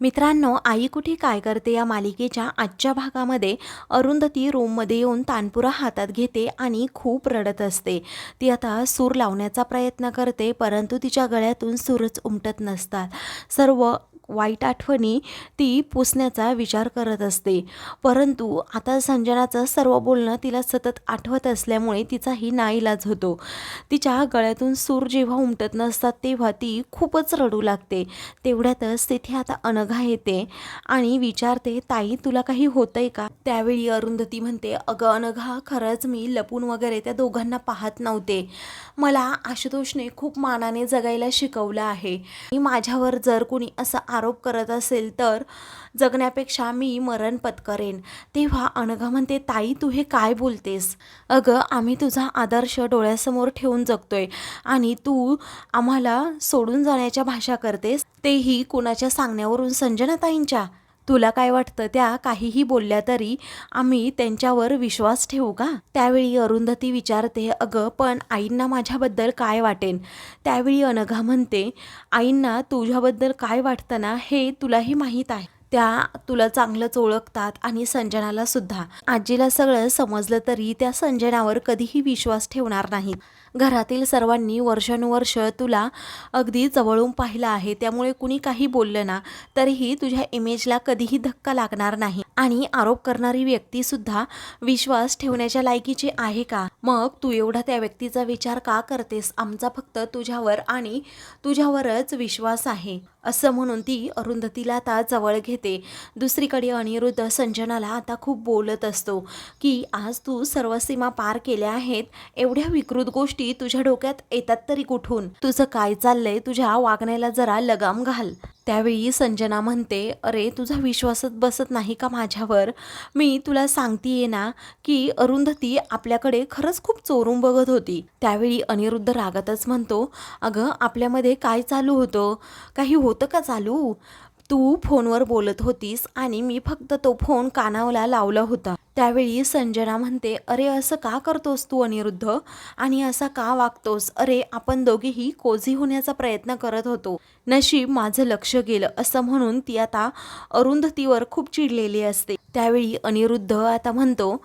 मित्रांनो आई कुठे काय करते या मालिकेच्या आजच्या भागामध्ये? अरुंधती रूममध्ये येऊन तानपुरा हातात घेते आणि खूप रडत असते. ती आता सूर लावण्याचा प्रयत्न करते परंतु तिच्या गळ्यातून सूरच उमटत नसतात. सर्व वाईट आठवणी ती पुसण्याचा विचार करत असते. परंतु आता संजनाचं सर्व बोलणं तिला सतत आठवत असल्यामुळे तिचाही नाईलाज होतो. तिच्या गळ्यातून सूर जेव्हा उमटत नसतात तेव्हा ती खूपच रडू लागते. तेवढ्यातच तिथे आता अनघा येते आणि विचारते ताई तुला काही होतंय का? त्यावेळी अरुंधती म्हणते अगं अनघा खरंच मी लपून वगैरे त्या दोघांना पाहत नव्हते. मला आशुतोषने खूप मानाने जगायला शिकवलं आहे. आणि माझ्यावर जर कोणी असं आरोप करत असेल तर जगण्यापेक्षा मी मरण पत्करेन. तेव्हा अनघा म्हणते ताई तू हे काय बोलतेस? अगं आम्ही तुझा आदर्श डोळ्यासमोर ठेवून जगतोय. आणि तू आम्हाला सोडून जाण्याच्या भाषा करतेस तेही कुणाच्या सांगण्यावरून संजनाताईंच्या तुला काय वाटतं त्या काहीही बोलल्या तरी आम्ही त्यांच्यावर विश्वास ठेवू का? त्यावेळी अरुंधती विचारते अगं पण आईंना माझ्याबद्दल काय वाटेन? त्यावेळी अनघा म्हणते आईंना तुझ्याबद्दल काय वाटतं ना हे तुलाही माहीत आहे. त्या तुला चांगलंच ओळखतात आणि संजनाला सुद्धा. आजीला सगळं समजलं तरी त्या संजनावर कधीही विश्वास ठेवणार नाहीत. घरातील सर्वांनी वर्षानुवर्ष तुला अगदी जवळून पाहिलं आहे त्यामुळे कुणी काही बोललं ना तरीही तुझ्या इमेजला कधीही धक्का लागणार नाही. आणि आरोप करणारी व्यक्तीसुद्धा विश्वास ठेवण्याच्या लायकीची आहे का? मग तू एवढा त्या व्यक्तीचा विचार का करतेस? आमचा फक्त तुझ्यावर आणि तुझ्यावरच विश्वास आहे. असं म्हणून ती अरुंधतीला आता जवळ घेते. दुसरीकडे अनिरुद्ध संजनाला आता खूप बोलत असतो की आज तू सर्व सीमा पार केल्या आहेत एवढ्या विकृत गोष्टी तुझ्या डोक्यात येतात तरी कुठून? तुझं काय चाललंय? तुझ्या वागण्याला जरा लगाम घाल. त्यावेळी संजना म्हणते अरे तुझा विश्वासच बसत नाही का माझ्यावर? मी तुला सांगतीये ना की अरुंधती आपल्याकडे खरंच खूप चोरून बघत होती. त्यावेळी अनिरुद्ध रागातच म्हणतो अगं आपल्यामध्ये काय चालू होतं? काही होतं का चालू? तू फोनवर बोलत होतीस आणि मी फक्त तो फोन कानावला लावला होता. त्यावेळी संजना म्हणते अरे असं का करतोस तू अनिरुद्ध? आणि असा का वागतोस? अरे आपण दोघेही कोझी होण्याचा प्रयत्न करत होतो. नशीब माझं लक्ष गेलं असं म्हणून ती आता अरुंधतीवर खूप चिडलेली असते. त्यावेळी अनिरुद्ध आता म्हणतो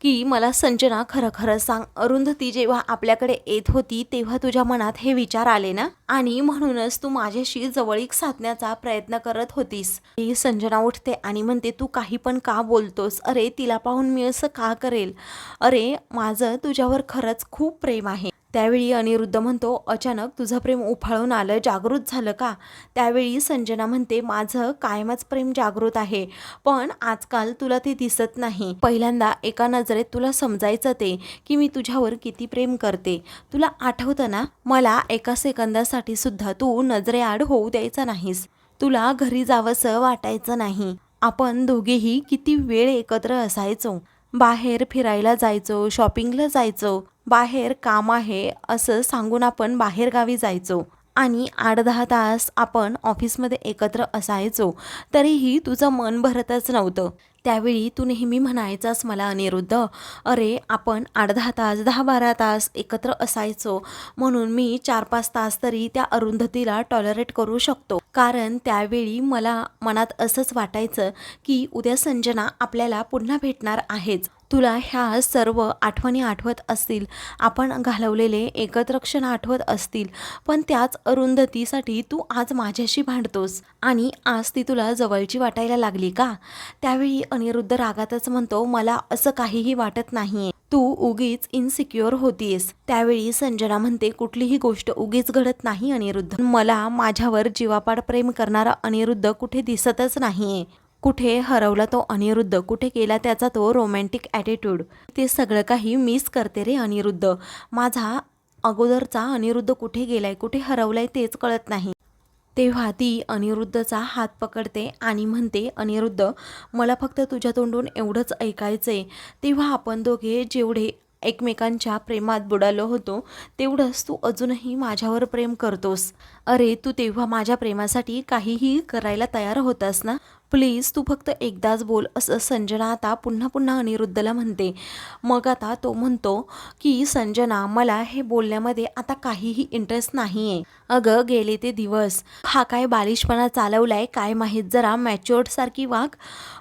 की मला संजना खरं खरं सांग. अरुंधती जेव्हा आपल्याकडे येत होती तेव्हा तुझ्या मनात हे विचार आले ना? आणि म्हणूनच तू माझ्याशी जवळीक साधण्याचा प्रयत्न करत होतीस. ही संजना उठते आणि म्हणते तू काही पण का बोलतोस? अरे तिला पाहून मी असं का करेल? अरे माझं तुझ्यावर खरंच खूप प्रेम आहे. त्यावेळी अनिरुद्ध म्हणतो अचानक तुझं प्रेम उफाळून आलं जागृत झालं का? त्यावेळी संजना म्हणते माझं कायमच प्रेम जागृत आहे पण आजकाल तुला ते दिसत नाही. पहिल्यांदा एका नजरेत तुला समजायचं ते की मी तुझ्यावर किती प्रेम करते. तुला आठवतं ना? मला एका सेकंदासाठी सुद्धा तू नजरेआड होऊ द्यायचा नाहीस. तुला घरी जावंसं वाटायचं नाही. आपण दोघेही किती वेळ एकत्र असायचो. बाहेर फिरायला जायचो शॉपिंगला जायचो बाहेर काम आहे असं सांगून आपण बाहेरगावी जायचो. आणि आठ दहा तास आपण ऑफिसमध्ये एकत्र असायचो. तरीही तुझं मन भरतच नव्हतं. त्यावेळी तू नेहमी म्हणायचास मला अनिरुद्ध अरे आपण आठ दहा तास दहा बारा तास एकत्र असायचो म्हणून मी चार पाच तास तरी त्या अरुंधतीला टॉलरेट करू शकतो. कारण त्यावेळी मला मनात असंच वाटायचं की उद्या संजना आपल्याला पुन्हा भेटणार आहेच. तुला ह्या सर्व आठवणी आठवत असतील. आपण घालवलेले एकत्र क्षण आठवत असतील. पण त्याच अरुंधतीसाठी तू आज माझ्याशी भांडतोस आणि आज ती तुला जवळची वाटायला लागली का? त्यावेळी अनिरुद्ध रागातच म्हणतो मला असं काहीही वाटत नाहीये. तू उगीच इनसिक्युअर होतीयस. त्यावेळी संजना म्हणते कुठलीही गोष्ट उगीच घडत नाही अनिरुद्ध. मला माझ्यावर जीवापाड प्रेम करणारा अनिरुद्ध कुठे दिसतच नाहीये. कुठे हरवला तो अनिरुद्ध? कुठे केला त्याचा तो रोमॅन्टिक ॲटिट्यूड ते सगळं काही मिस करते रे अनिरुद्ध. माझा अगोदरचा अनिरुद्ध कुठे गेलाय? कुठे हरवलाय तेच कळत नाही. तेव्हा ती अनिरुद्धचा हात पकडते आणि म्हणते अनिरुद्ध मला फक्त तुझ्या तोंडून एवढंच ऐकायचं आहे तेव्हा आपण दोघे जेवढे एकमेकांच्या प्रेमात बुडालो होतो तेवढंच तू अजूनही माझ्यावर प्रेम करतोस. अरे तू तेव्हा माझ्या प्रेमासाठी काहीही करायला तयार होतास ना? प्लीज तू फक्त एकदाच बोल असं संजना आता पुन्हा पुन्हा अनिरुद्धला म्हणते. मग आता तो म्हणतो की संजना मला हे बोलण्यामध्ये आता काहीही इंटरेस्ट नाही आहे अगं गेले ते दिवस. हा काय बालिशपणा चालवलाय काय माहीत जरा मॅच्युअर्ड सारखी वाघ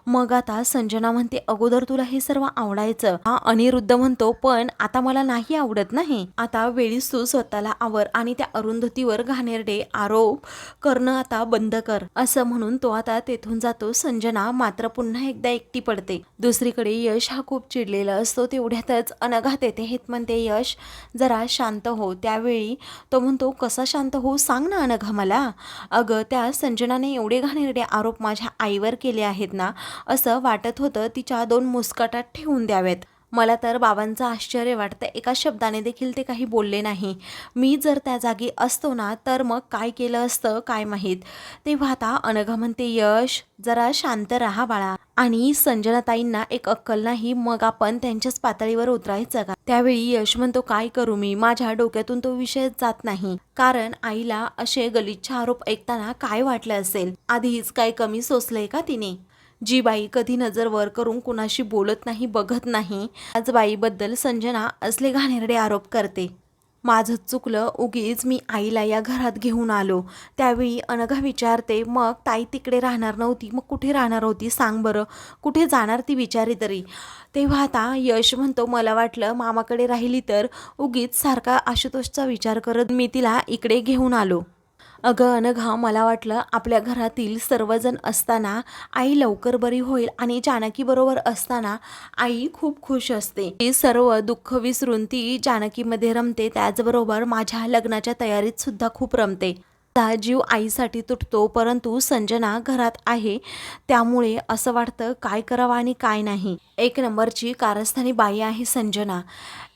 मग आता संजना म्हणते अगोदर तुला हे सर्व आवडायचं. हा अनिरुद्ध म्हणतो पण आता मला नाही आवडत नाही आता वेळीच तू स्वतःला आवर आणि त्या अरुंधतीवर घाणेरडे आरोप करणं आता बंद कर. असं म्हणून तो आता तेथून जातो. संजना मात्र पुन्हा एकदा एकटी पडते. दुसरीकडे यश हा खूप चिडलेला असतो. तेवढ्यातच अनघात येते. हेत म्हणते यश जरा शांत हो. त्यावेळी तो म्हणतो कसा शांत हो? सांग ना अनघा मला. अगं त्या संजनाने एवढे घाणेरडे आरोप माझ्या आईवर केले आहेत ना असं वाटत होतं तिच्या दोन मुस्कटात ठेवून द्यावेत. मला तर बाबांचं आश्चर्य वाटतं एका शब्दाने देखील ते काही बोलले नाही. मी जर त्या जागी असतो ना तर मग काय केलं असतं काय माहीत? तेव्हा आता अनघा म्हणते यश जरा शांत राहा बाळा. आणि संजनाताईंना एक अक्कल नाही मग आपण त्यांच्याच पातळीवर उतरायचं का? त्यावेळी यश म्हणतो काय करू मी? माझ्या डोक्यातून तो विषय जात नाही. कारण आईला असे गलिच्छ आरोप ऐकताना काय वाटलं असेल? आधीच काय कमी सोसलंय का तिने? जी बाई कधी नजर वर करून कुणाशी बोलत नाही बघत नाही. आज बाईबद्दल संजना असले घाणेरडे आरोप करते. माझं चुकलं उगीच मी आईला या घरात घेऊन आलो. त्यावेळी अनघा विचारते मग ताई तिकडे राहणार नव्हती मग कुठे राहणार होती? सांग बरं कुठे जाणार ती विचारी तरी? तेव्हा आता यश म्हणतो मला वाटलं मामाकडे राहिली तर उगीच सारखा आशुतोषचा विचार करत मी तिला इकडे घेऊन आलो. अगं अनघा मला वाटलं आपल्या घरातील सर्वजण असताना आई लवकर बरी होईल आणि जानकीबरोबर असताना आई खूप खुश असते. ती सर्व दुःख विसरून ती जानकीमध्ये रमते त्याचबरोबर माझ्या लग्नाच्या तयारीत सुद्धा खूप रमते. आता जीव आईसाठी तुटतो परंतु संजना घरात आहे त्यामुळे असं वाटतं काय करावं आणि काय नाही. एक नंबरची कारस्थानी बाई आहे संजना.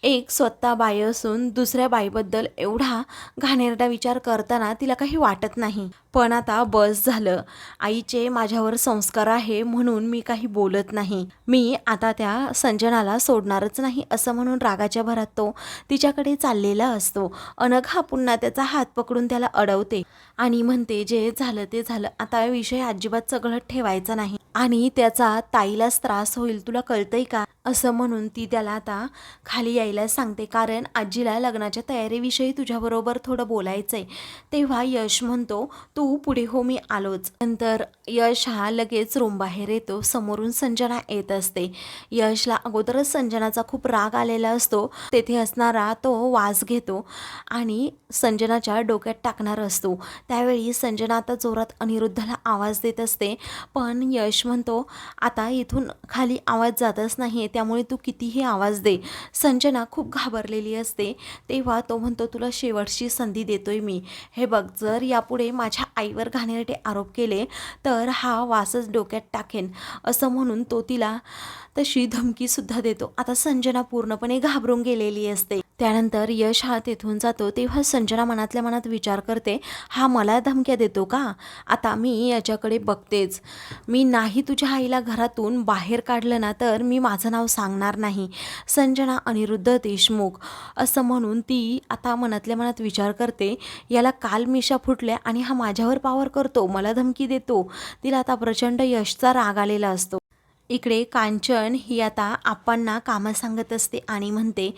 एक स्वतः बाई असून दुसऱ्या बाईबद्दल एवढा घाणेरडा विचार करताना तिला काही वाटत नाही. पण आता बस झालं. आईचे माझ्यावर संस्कार आहे म्हणून मी काही बोलत नाही. मी आता त्या संजनाला सोडणारच नाही असं म्हणून रागाच्या भरात तो तिच्याकडे चाललेला असतो. अनघा पुन्हा त्याचा हात पकडून त्याला अडवते आणि म्हणते जे झालं ते झालं. आता विषय अजिबात सगळं ठेवायचा नाही. आणि त्याचा ताईलाच त्रास होईल तुला कळतंय का? असं म्हणून ती त्याला आता खाली यायला सांगते. कारण आजीला लग्नाच्या तयारीविषयी तुझ्याबरोबर थोडं बोलायचंय. तेव्हा यश म्हणतो तू पुढे हो मी आलोच. नंतर यश हा लगेच रूमबाहेर येतो समोरून संजना येत असते. यशला अगोदरच संजनाचा खूप राग आलेला असतो. तेथे असणारा तो वास घेतो आणि संजनाच्या डोक्यात टाकणार असतो. त्यावेळी संजना आता जोरात अनिरुद्धला आवाज देत असते. पण यश म्हणतो आता इथून खाली आवाज जातच नाही त्यामुळे तू कितीही आवाज दे. संजना खूप घाबरलेली असते. तेव्हा तो म्हणतो तुला शेवटची संधी देतोय मी. हे बघ जर यापुढे माझ्या आईवर घाणेरटे आरोप केले तर तर हा वासच डोक्यात टाकेन असं म्हणून तो तिला तशी धमकीसुद्धा देतो. आता संजना पूर्णपणे घाबरून गेलेली असते. त्यानंतर यश हा तेथून जातो तेव्हा संजना मनातल्या मनात विचार करते हा मला धमक्या देतो का? आता मी याच्याकडे बघतेच. मी नाही तुझ्या आईला घरातून बाहेर काढलं ना तर मी माझं नाव सांगणार नाही. संजना अनिरुद्ध देशमुख असं म्हणून ती आता मनातल्या मनात विचार करते याला काल मिशा फुटल्या आणि हा माझ्यावर पावर करतो मला धमकी देतो. तिला आता प्रचंड यशचा राग आलेला असतो. इकडे कांचन ही आता आपांना कामं सांगत असते आणि म्हणते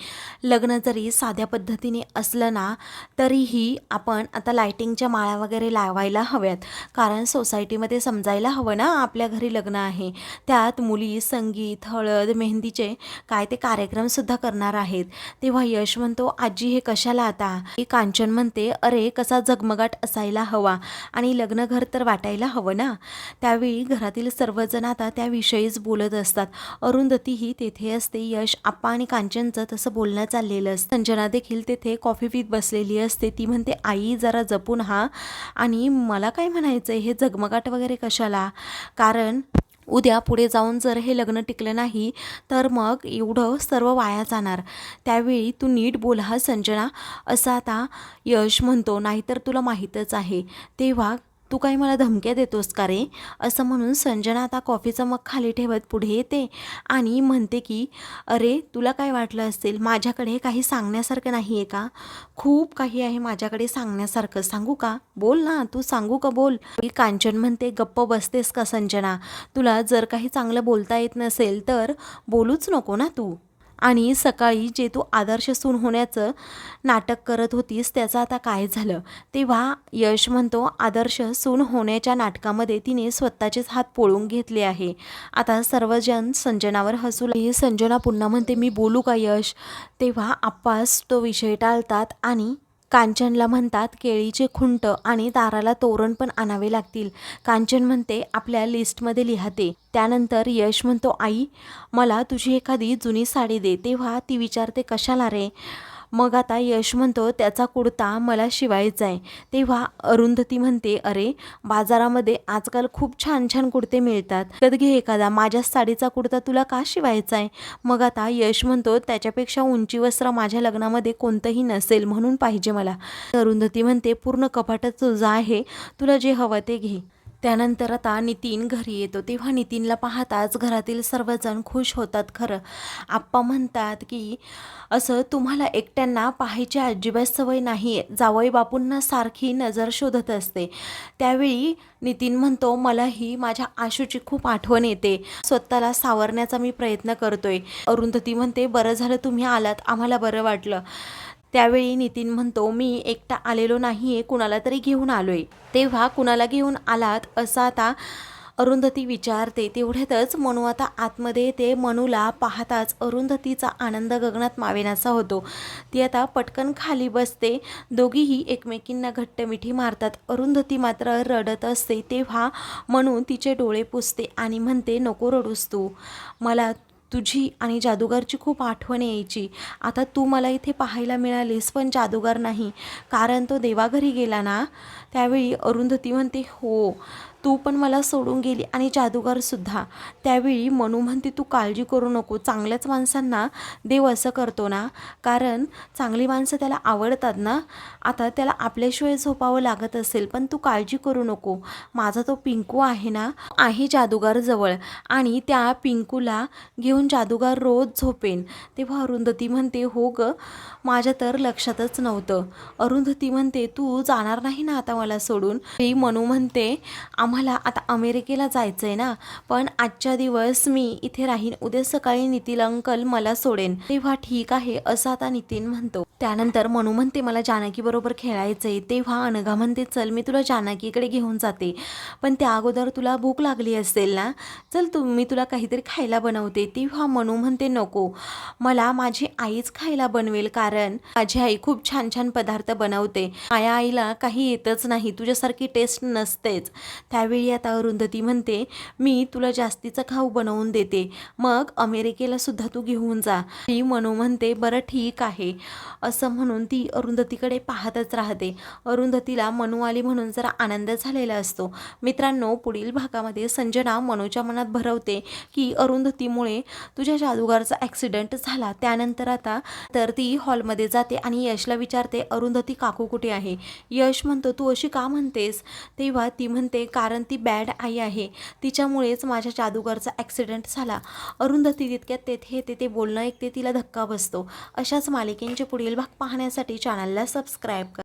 लग्न जरी साध्या पद्धतीने असलं ना तरीही आपण आता लायटिंगच्या माळा वगैरे लावायला हव्यात. कारण सोसायटीमध्ये समजायला हवं ना आपल्या घरी लग्न आहे. त्यात मुली संगीत हळद मेहंदीचे काय ते कार्यक्रमसुद्धा करणार आहेत. तेव्हा यश म्हणतो आजी हे कशाला आता? ही कांचन म्हणते अरे कसा झगमगाट असायला हवा आणि लग्न घर तर वाटायला हवं ना. त्यावेळी घरातील सर्वजण आता त्याविषयीच बोलत असतात. अरुंधती ही तेथे असते. यश आप्पा आणि कांचनचं तसं बोलणं चाललेलं असतं. संजना देखील तेथे कॉफी पीत बसलेली असते. ती म्हणते आई जरा जपून हा. आणि मला काय म्हणायचं हे जगमगाट वगैरे कशाला? कारण उद्या पुढे जाऊन जर हे लग्न टिकलं नाही तर मग एवढं सर्व वाया जाणार. त्यावेळी तू नीट बोल हा संजना. असं आता यश म्हणतो नाहीतर तुला माहीतच आहे. तेव्हा तू काही मला धमक्या देतोस का रे? असं म्हणून संजना आता कॉफीचा मग खाली ठेवत पुढे येते आणि म्हणते की अरे तुला काय वाटलं असेल? माझ्याकडे काही सांगण्यासारखं नाही आहे का? खूप काही आहे माझ्याकडे सांगण्यासारखं. सांगू का? बोल ना. तू सांगू का बोल? कांचन म्हणते गप्प बसतेस का संजना? तुला जर काही चांगलं बोलता येत नसेल तर बोलूच नको ना तू. आणि सकाळी जे तू आदर्श सून होण्याचं नाटक करत होतीस त्याचं आता काय झालं? तेव्हा यश म्हणतो आदर्श सून होण्याच्या नाटकामध्ये तिने स्वतःचेच हात पोळून घेतले आहे. आता सर्वजण संजनावर हसू लागले. संजना पुन्हा म्हणते मी बोलू का यश? तेव्हा आप्पास तो विषय टाळतात आणि कांचनला म्हणतात केळीचे खुंट आणि दाराला तोरण पण आणावे लागतील. कांचन म्हणते आपल्या लिस्टमध्ये लिहाते त्यानंतर यश म्हणतो आई मला तुझी एखादी जुनी साडी दे. तेव्हा ती विचारते कशाला रे? मग आता यश म्हणतो त्याचा कुडता मला शिवायचा आहे तेव्हा अरुंधती म्हणते अरे बाजारामध्ये आजकाल खूप छान छान कुडते मिळतात. तर घे एखादा. माझ्या साडीचा कुडता तुला का शिवायचा आहे मग आता यश म्हणतो त्याच्यापेक्षा उंची वस्त्र माझ्या लग्नामध्ये कोणतंही नसेल म्हणून पाहिजे मला. अरुंधती म्हणते पूर्ण कपाटच तुझं आहे. तुला जे हवं ते घे. त्यानंतर आता नितीन घरी येतो. तेव्हा नितीनला पाहताच घरातील सर्वजण खुश होतात खरं. आप्पा म्हणतात की असं तुम्हाला एकट्यांना पाहायची अजिबात सवय नाही. आहे जावई बापूंना सारखी नजर शोधत असते. त्यावेळी नितीन म्हणतो मलाही माझ्या आशूची खूप आठवण येते. स्वतःला सावरण्याचा मी प्रयत्न करतोय. अरुंधती म्हणते बरं झालं तुम्ही आलात. आम्हाला बरं वाटलं. त्यावेळी नितीन म्हणतो मी एकटा आलेलो नाही आहे कुणाला तरी घेऊन आलो आहे तेव्हा कुणाला घेऊन आलात असं आता अरुंधती विचारते. तेवढ्यातच मनू आता आतमध्ये येते. मनूला पाहताच अरुंधतीचा आनंद गगनात मावेनासा होतो. ती आता पटकन खाली बसते. दोघीही एकमेकींना घट्ट मिठी मारतात. अरुंधती मात्र रडत असते. तेव्हा मनू तिचे डोळे पुसते आणि म्हणते नको रडूस तू. मला तुझी आणि जादूगारची खूप आठवण यायची. आता तू मला इथे पाहायला मिळालीस पण जादूगार नाही. कारण तो देवाघरी गेला ना त्यावेळी अरुंधती म्हणते हो तू पण मला सोडून गेली आणि जादूगारसुद्धा त्यावेळी मनू म्हणते तू काळजी करू नको. चांगल्याच माणसांना देव असं करतो ना. कारण चांगली माणसं त्याला आवडतात ना. आता त्याला आपल्याशिवाय झोपावं लागत असेल पण तू काळजी करू नको. माझा तो पिंकू आहे ना आहे जादूगार जवळ. आणि त्या पिंकूला घेऊन जादूगार रोज झोपेन. तेव्हा अरुंधती म्हणते हो ग माझ्या तर लक्षातच नव्हतं. अरुंधती म्हणते तू जाणार नाही ना आता मला सोडून? मनू म्हणते आम्हाला आता अमेरिकेला जायचं आहे ना पण आजच्या दिवस मी इथे राहीन. उद्या सकाळी नितीन अंकल मला सोडेन. तेव्हा ठीक आहे असं आता नितीन म्हणतो. त्यानंतर मनू म्हणते मला जानकी बरोबर खेळायचं आहे तेव्हा अनघा म्हणते चल मी तुला जानकीकडे घेऊन जाते. पण त्या अगोदर तुला भूक लागली असेल ना? चल तू मी तुला काहीतरी खायला बनवते. तेव्हा मनू म्हणते नको. मला माझी आईच खायला बनवेल कारण माझी आई खूप छान छान पदार्थ बनवते. माझ्या आईला काही येतच नाही तुझ्यासारखी टेस्ट नसतेच. त्यावेळी आता अरुंधती म्हणते मी तुला जास्तीचं खाऊ बनवून देते. मग अमेरिकेला सुद्धा तू घेऊन जा. ती मनू म्हणते बरं ठीक आहे. असं म्हणून ती अरुंधतीकडे पाहतच राहते. अरुंधतीला मनू आली म्हणून जरा आनंद झालेला असतो. मित्रांनो पुढील भागामध्ये संजना मनूच्या मनात भरवते की अरुंधतीमुळे तुझ्या जादूगारचा ॲक्सिडेंट झाला. त्यानंतर आता तर ती हॉलमध्ये जाते आणि यशला विचारते अरुंधती काकू कुठे आहे? यश म्हणतो तू अशी का म्हणतेस? तेव्हा ती म्हणते कारण ती बॅड आई आहे. तिच्यामुळेच माझ्या जादूगारचा ॲक्सिडेंट झाला. अरुंधती तितक्यात तेथे येते ते बोलणं ऐकते तिला धक्का बसतो. अशाच मालिकेंचे पुढील भाग पाहण्यासाठी चॅनलला सबस्क्राईब करा.